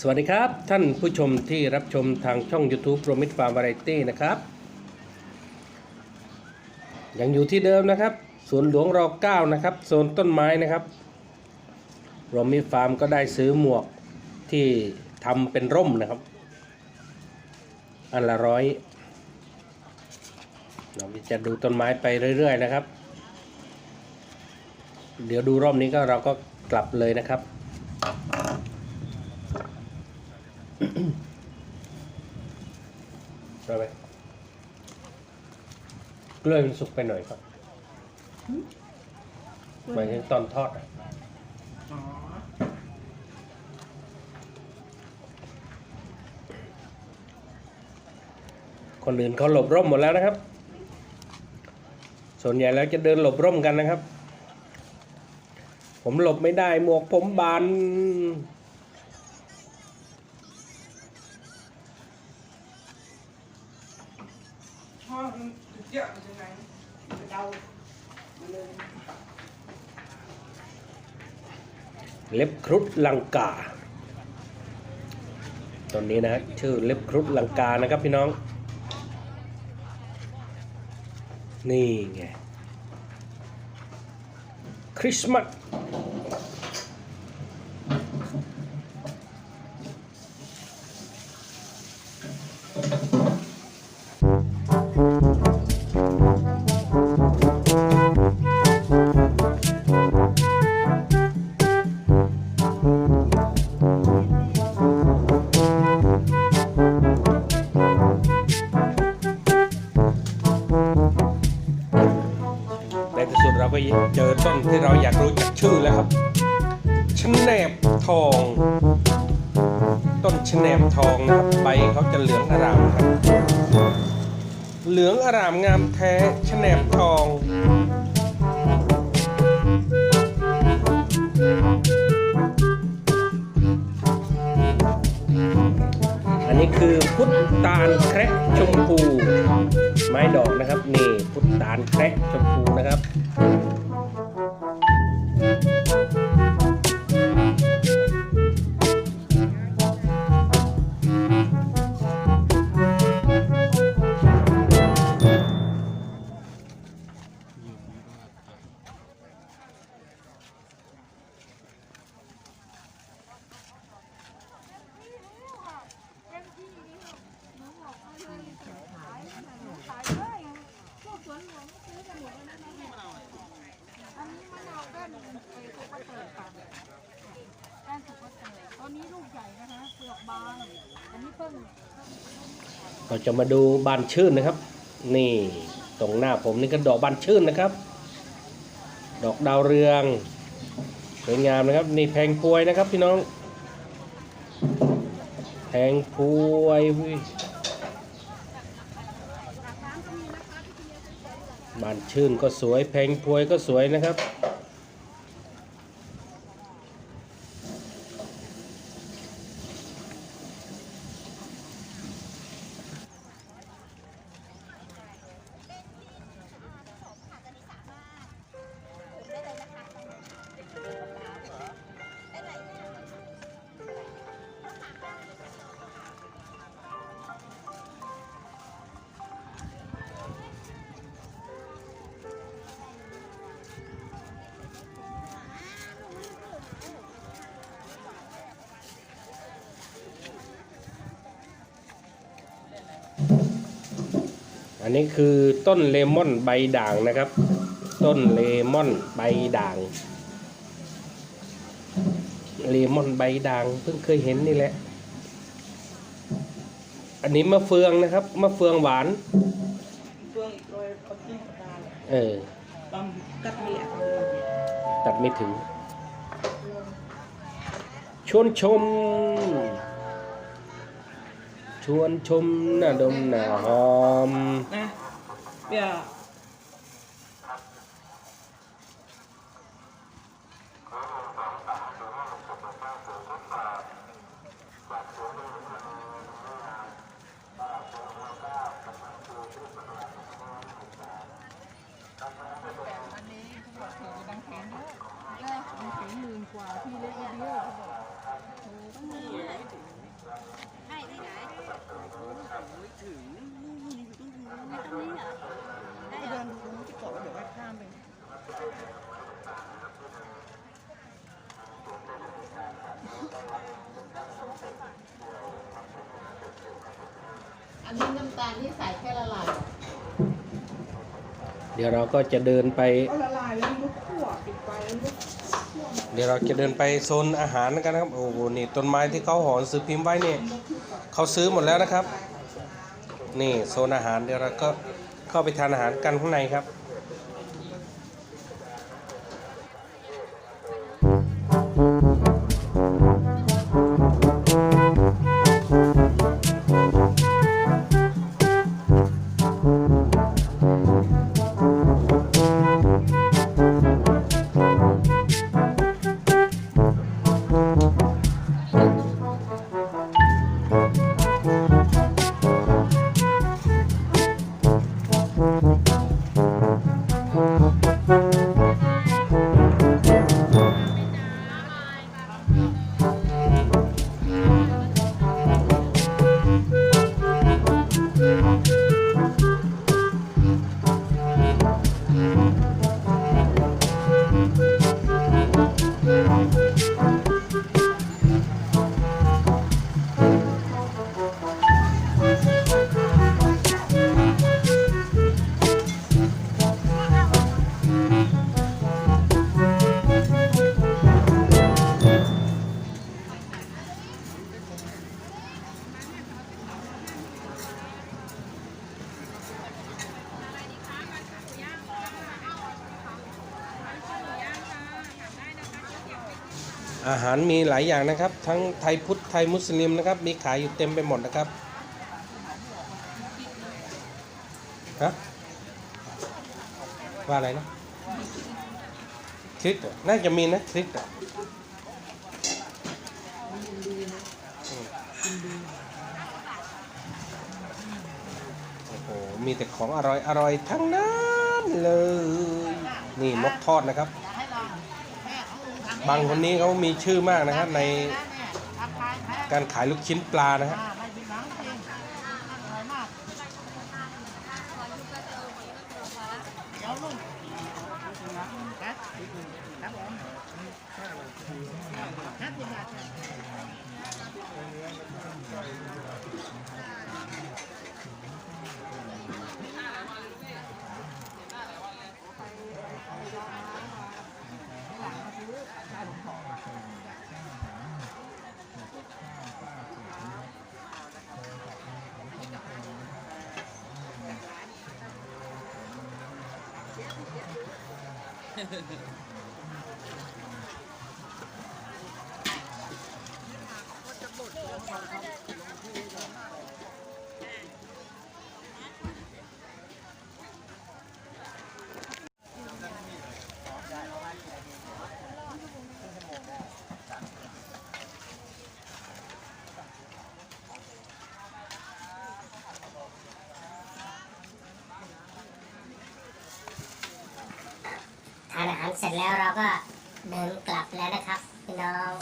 สวัสดีครับ ท่านผู้ชมที่รับชมทางช่อง YouTube โรมิ t ฟาร์ม v าไรตี้นะครับ ยังอยู่ที่เดิมนะครับสวนหลวงรอ9นะครับโซนต้นไม้นะครับโรมิฟาร์มก็ได้ซื้อหมวกที่ทำเป็นร่มนะครับ อันละร้อยเราจะดูต้นไม้ไปเรื่อย ๆ นะครับ เดี๋ยวดูรอบนี้ก็เราก็กลับเลยนะครับ ได้ไหม กล้วยมันสุกไปหน่อยครับหมายถึงตอนทอดอะอ๋อคนอื่นเขาหลบร่มหมดแล้วนะครับ ส่วนใหญ่แล้วจะเดินหลบร่มกันนะครับ ผมหลบไม่ได้หมวกผมบาน ชอบมันเยอะจังไงเดามาเลย เล็บครุฑลังกาตอนนี้นะฮะชื่อเล็บครุฑลังกานะครับพี่น้อง นี่ไงคริสต์มาส จะเหลืองอร่ามครับ เหลืองอร่ามงามแท้ชะแนบทองอันนี้คือพุทตาลแคระชมพู ไม้ดอกนะครับ นี่พุทตาลแคระชมพูนะครับ จะมาดูบานชื่นนะครับ นี่ตรงหน้าผมนี่ก็ดอกบานชื่นนะครับ ดอกดาวเรืองสวยงามนะครับ นี่แพงพวยนะครับพี่น้องแพงพวยบานชื่นก็สวยแพงพวยก็สวยนะครับ อันนี้คือต้นเลมอนใบด่างนะครับ ต้นเลมอนใบด่าง เลมอนใบด่างเพิ่งเคยเห็นนี่แหละ อันนี้มะเฟืองนะครับมะเฟืองหวานเฟืองอีกโรยเอาทิ้งกระดาษเออตอนกัดเมียตัดไม่ถึง ชวนชม ชวนชมหน้าดมหน้าหอมนะเปียอันนี้เขาบอกถือบาง ถึงนู่นอยู่ตรงนู้นไม่ต้องนี่อะได้เดินดูตรงนู้นที่เกาะแล้วเดี๋ยวให้ข้ามไปอันนี้น้ำตาลที่ใส่แค่ละลายเดี๋ยวเราก็จะเดินไปละลายแล้วก็ขั่วปิดไฟเดี๋ยวเราจะเดินไปโซนอาหารกันนะครับ โอ้โห นี่ต้นไม้ที่เขาหอนซื้อพิมพ์ไว้เนี่ยเขาซื้อหมดแล้วนะครับ นี่โซนอาหารเดี๋ยวเราก็เข้าไปทานอาหารกันข้างในครับารมีหลายอย่างนะครับ ทั้งไทยพุทธไทยมุสลิมนะครับ มีขายอยู่เต็มไปหมดนะครับฮะว่าอะไรนะคริสต์น่าจะมีนะคริสต์อะโอ้โหมีแต่ของอร่อยอร่อยทั้งนั้นเลย นี่นกทอดนะครับ บางคนนี้เขามีชื่อมากนะครับในการขายลูกชิ้นปลานะฮะอ่าไม่ผิดหวังจริงอร่อยมากเดี๋ยวลุงครับครับผมห้าสิบบาทครับ ทารเสร็จแล้วเราก็เดินกลับแล้วนะครับพี่น้อง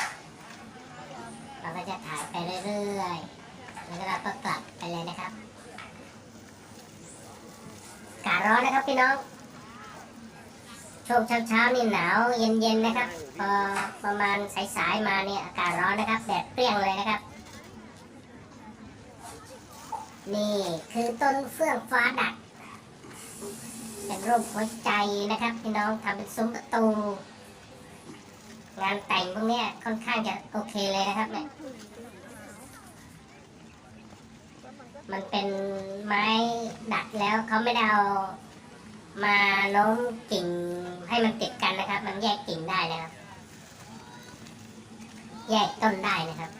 เราก็จะถ่ายไปเรื่อยๆแล้วก็เราก็กลับไปเลยนะครับอากาศร้อนนะครับพี่น้องช่วงเช้าๆนี่หนาวเย็นๆนะครับพอประมาณสายๆมาเนี่ยอากาศร้อนนะครับแดดเปรี้ยงเลยนะครับ นี่คือต้นเฟื่องฟ้าดัก เป็นรูปหัวใจนะครับพี่น้องทำเป็นซุ้มประตู งานแต่งพวกนี้ค่อนข้างจะโอเคเลยนะครับเนี่ยมันเป็นไม้ดัดแล้วเขาไม่ได้เอามาโน้มกิ่งให้มันติดกันนะครับ มันแยกกิ่งได้นะครับ แยกต้นได้นะครับ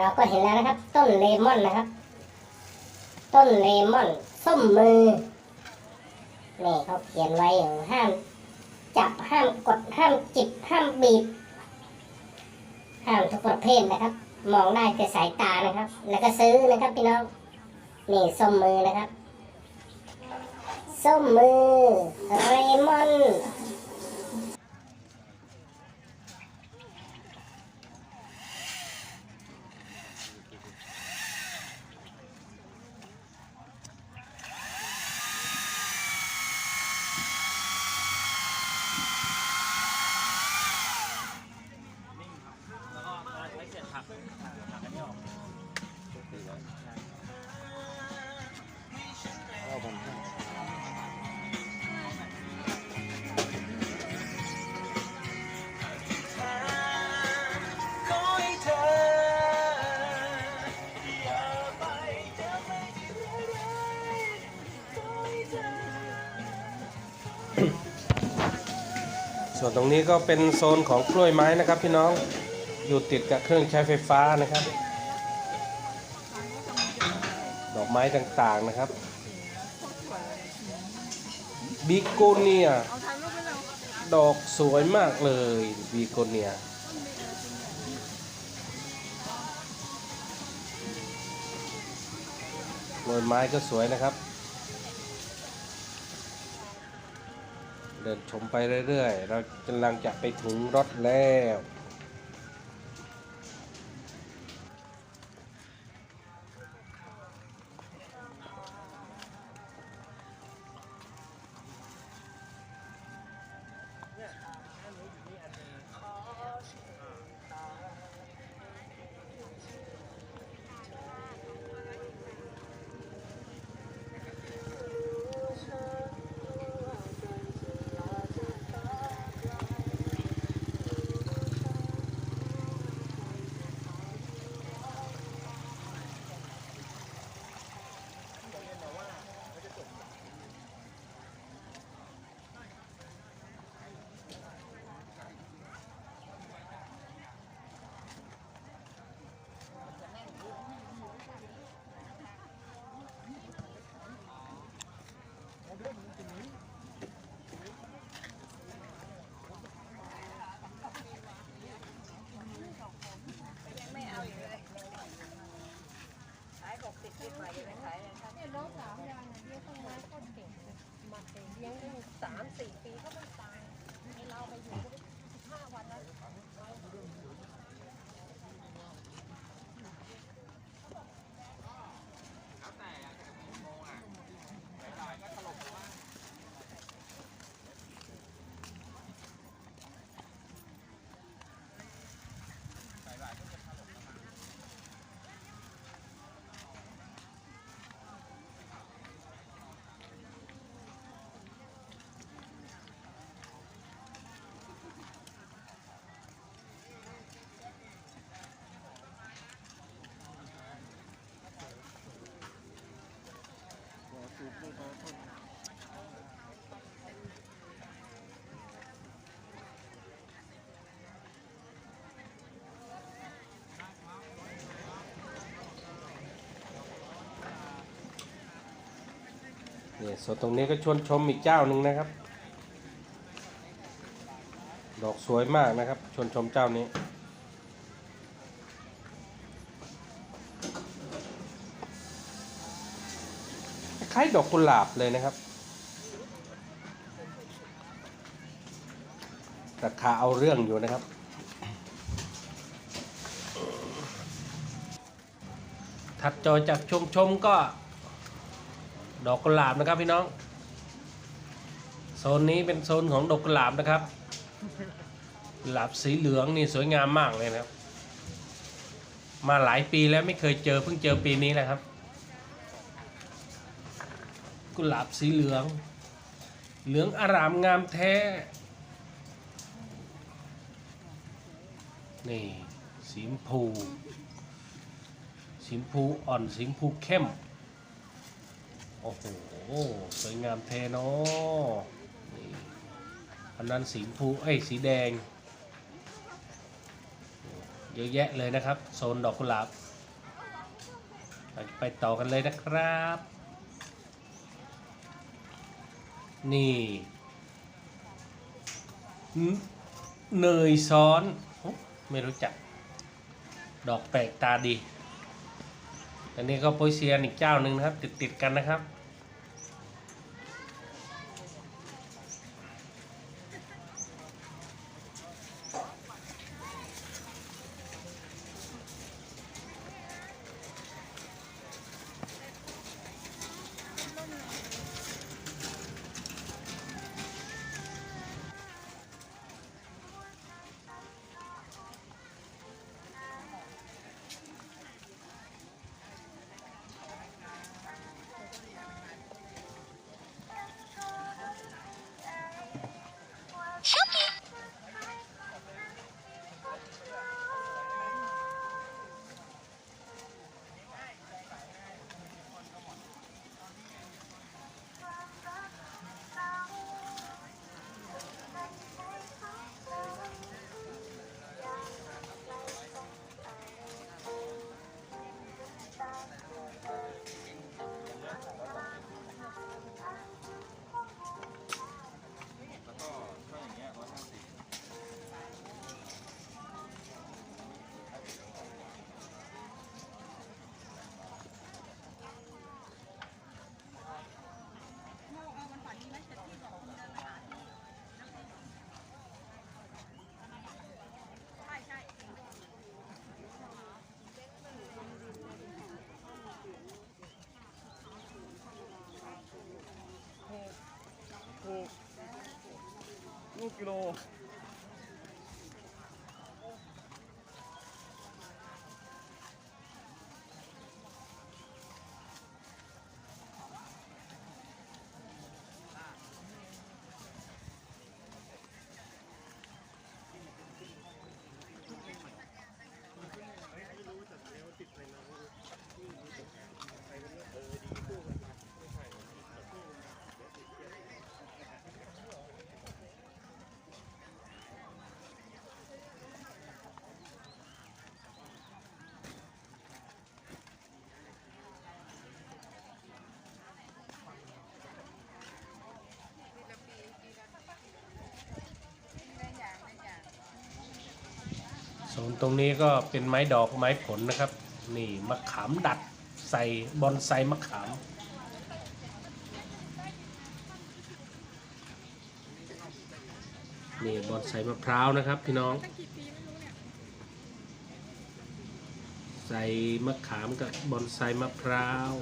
เราก็เห็นแล้วนะครับ ต้นเลมอนนะครับ ต้นเลมอนส้มมือนี่เขาเขียนไว้อยู่ห้าม จับห้ามกดห้ามจิบห้ามบีบ ห้ามทุกประเภทนะครับ มองได้แต่สายตานะครับ แล้วก็ซื้อนะครับพี่น้องนี่ส้มมือนะครับส้มมือเรมอน ส่วนตรงนี้ก็เป็นโซนของกล้วยไม้นะครับ พี่น้องอยู่ติดกับเครื่องใช้ไฟฟ้านะครับ ดอกไม้ต่างๆนะครับบิโกเนียเอาถ่ายรูปไปเลยดอกสวยมากเลยบีโกเนียกล้วยไม้ก็สวยนะครับ เดินชมไปเรื่อยๆ เรากำลังจะไปถึงรถแล้ว เนี่ยส่วนตรงนี้ก็ชวนชมอีกเจ้าหนึ่งนะครับ ดอกสวยมากนะครับ ชวนชมเจ้านี้ คล้ายดอกกุหลาบเลยนะครับราคาเอาเรื่องอยู่นะครับ ถัดจอจากชมชมก็ ดอกกุหลาบนะครับพี่น้อง โซนนี้เป็นโซนของดอกกุหลาบนะครับหลาบสีเหลืองนี่สวยงามมากเลยนะครับ มาหลายปีแล้วไม่เคยเจอเพิ่งเจอปีนี้แหละครับ กุหลาบสีเหลือง เหลืองอารามงามแท้ นี่สีมพูสีมพูอ่อนสีมพูเข้ม โอ้โหสวยงามเทเนาะนี่อันนั้นสีชมพูเอ้ยสีแดง เยอะแยะเลยนะครับ โซนดอกกุหลาบ ไปต่อกันเลยนะครับ นี่เนยซ้อนอไม่รู้จัก ดอกแปลกตาดี อันนี้ก็โปรเซียนอีกเจ้าหนึ่งนะครับ ติดติดกันนะครับ 5キ。 โลโซนตรงนี้ก็เป็นไม้ดอกไม้ผลนะครับ นี่มะขามดัดใส่บอนไซมะขามนี่บอนไซมะพร้าวนะครับพี่น้อง ใส่มะขามกับบอนไซมะพร้าว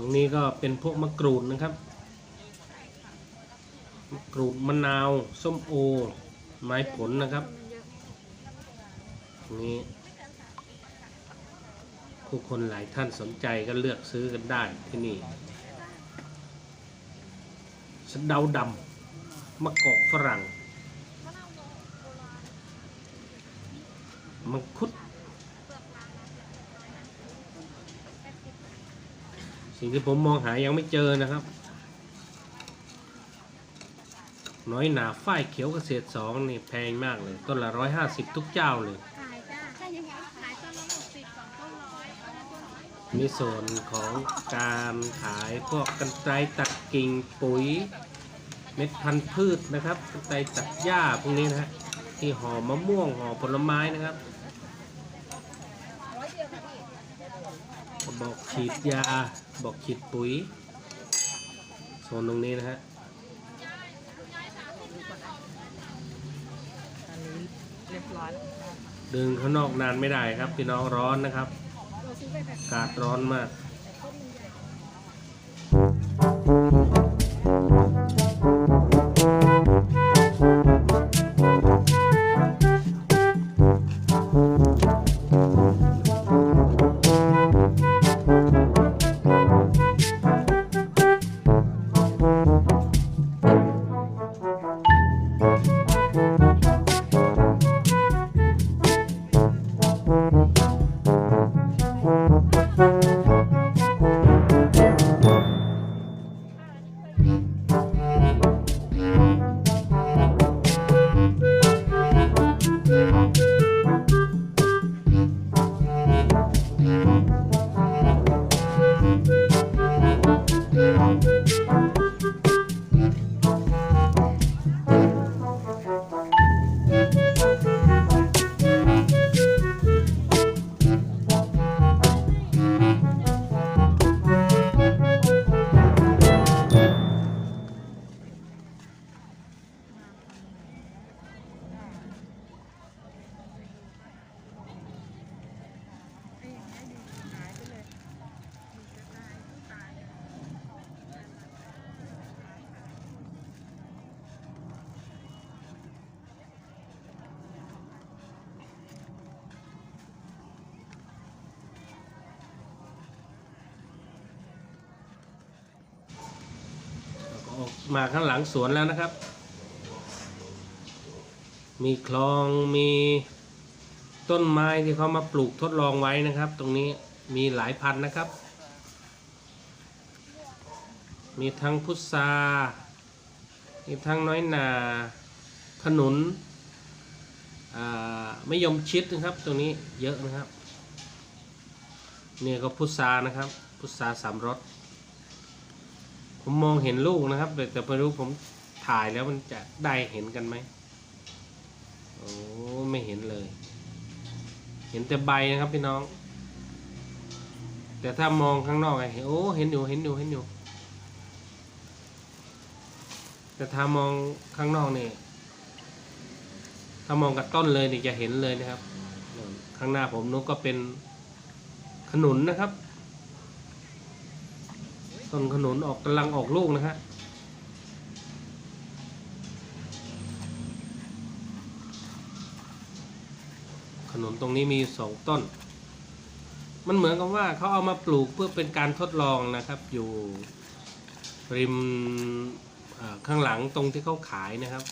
ตรงนี้ก็เป็นพวกมะกรูดนะครับ มะกรูดมะนาว ส้มโอ ไม้ผลนะครับตรงนี้ผู้คนหลายท่านสนใจก็เลือกซื้อกันได้ที่นี่สเดาดำมะกอกฝรั่ง มังคุด สิ่งที่ผมมองหายังไม่เจอนะครับ น้อยหนาฝ้ายเขียวเกษตรสองนี่แพงมากเลย ต้นละร้อยห้าสิบทุกเจ้าเลย ขายจ้าใช่ยังไงขายต้นละหกสิบสองต้นร้อยมีส่วนของการขายพวกกันไกรตัดกิ่งปุ๋ย เม็ดพันธุ์พืชนะครับกันไกรตัดหญ้าพวกนี้นะฮะที่ห่อมะม่วงห่อผลไม้นะครับบอก ฉีดยา บอกฉีดปุ๋ยโซนตรงนี้นะฮะอันนี้เรียบร้อยแล้วดึงข้างนอกนานไม่ได้ครับพี่น้องร้อนนะครับอากาศร้อนมาก มาข้างหลังสวนแล้วนะครับ มีคลองมีต้นไม้ที่เขามาปลูกทดลองไว้นะครับ ตรงนี้มีหลายพันนะครับ มีทั้งพุทรามีทั้งน้อยนาขนุนอ่าไม่ยมชิดนะครับ ตรงนี้เยอะนะครับ เนี่ยก็พุทรานะครับ พุทราสามรส ผมมองเห็นลูกนะครับ แต่แต่ไม่รู้ผมถ่ายแล้วมันจะได้เห็นกันไหมโอ้ไม่เห็นเลย เห็นแต่ใบนะครับพี่น้อง แต่ถ้ามองข้างนอกไงโอ้เห็นอยู่เห็นอยู่เห็นอยู่ แต่ถ้ามองข้างนอกนี่ถ้ามองกับต้นเลยนี่จะเห็นเลยนะครับ ข้างหน้าผมนู้นก็เป็นขนุนนะครับ ต้นขนุนออกกำลังออกลูกนะฮะขนุนตรงนี้มีสองต้น มันเหมือนกับว่าเขาเอามาปลูกเพื่อเป็นการทดลองนะครับ อยู่ริมข้างหลังตรงที่เขาขายนะครับ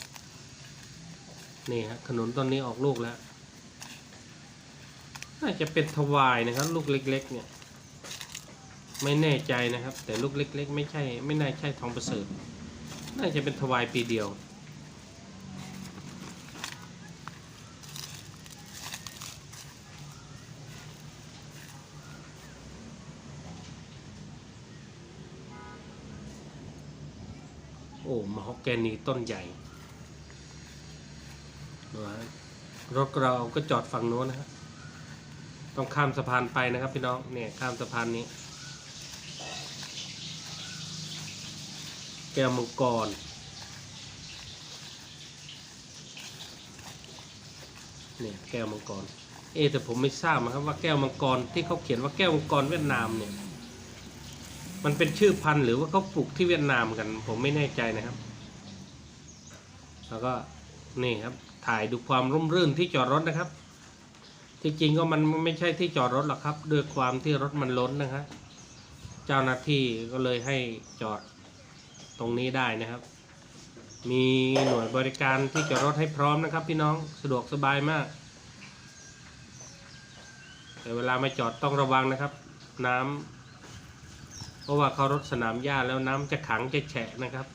นี่ฮะขนุนต้นนี้ออกลูกแล้ว น่าจะเป็นทวายนะครับ ลูกเล็ก ๆ เนี่ย ไม่แน่ใจนะครับ แต่ลูกเล็ก ๆ ไม่ใช่ ไม่น่าใช่ทองประเสริฐ น่าจะเป็นทวายปีเดียวโอ้มะฮอกแกนีต้นใหญ่รถเราก็จอดฝั่งโน้นนะฮะต้องข้ามสะพานไปนะครับพี่น้อง เนี่ยข้ามสะพานนี้ แก้วมังกร เนี่ยแก้วมังกร เอะแต่ผมไม่ทราบนะครับว่าแก้วมังกรที่เขาเขียนว่าแก้วมังกรเวียดนามเนี่ย มันเป็นชื่อพันธุ์หรือว่าเขาปลูกที่เวียดนามกัน ผมไม่แน่ใจนะครับ แล้วก็นี่ครับถ่ายดูความร่มรื่นที่จอดรถนะครับ ที่จริงก็มันไม่ใช่ที่จอดรถหรอกครับ ด้วยความที่รถมันล้นนะครับ เจ้าหน้าที่ก็เลยให้จอด ตรงนี้ได้นะครับ มีหน่วยบริการที่จอดรถให้พร้อมนะครับ พี่น้องสะดวกสบายมาก แต่เวลามาจอดต้องระวังนะครับ น้ำเพราะว่าเขารถสนามหญ้าแล้วน้ำจะขังจะแฉะนะครับ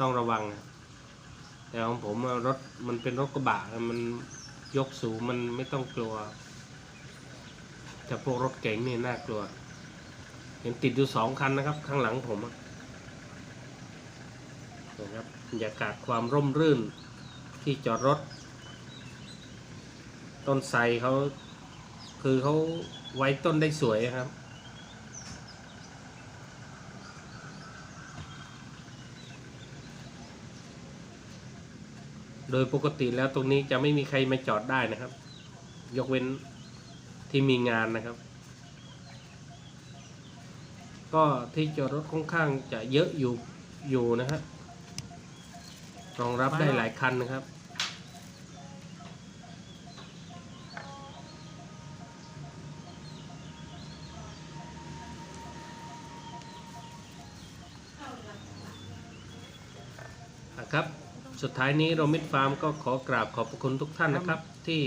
ต้องระวังนะแต่ของผมรถมันเป็นรถกระบะมันยกสูงมันไม่ต้องกลัวแต่พวกรถเก๋งนี่น่ากลัว เห็นติดอยู่สองคันนะครับ ข้างหลังผมอะ นะครับบรรยากาศความร่มรื่นที่จอดรถ ต้นไทรเขาคือเขาไว้ต้นได้สวยครับโดยปกติแล้วตรงนี้จะไม่มีใครมาจอดได้นะครับ ยกเว้นที่มีงานนะครับ ก็ที่จอดรถค่อนข้างจะเยอะอยู่อยู่นะฮะ รองรับได้หลายคันนะครับนะครับ สุดท้ายนี้โรมิดฟาร์มก็ขอกราบขอบพระคุณทุกท่านนะครับ ที่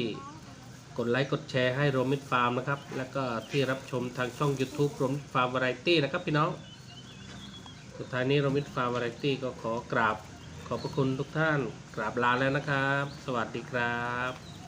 กดไลค์กดแชร์ให้โรมิดฟาร์มนะครับ แล้วก็ที่รับชมทางช่อง YouTube โรมิดฟาร์มวาไรตี้นะครับพี่น้อง สุดท้ายนี้โรมิดฟาร์มวาไรตี้ก็ขอกราบ ขอบพระคุณทุกท่านกราบลาแล้วนะครับ สวัสดีครับ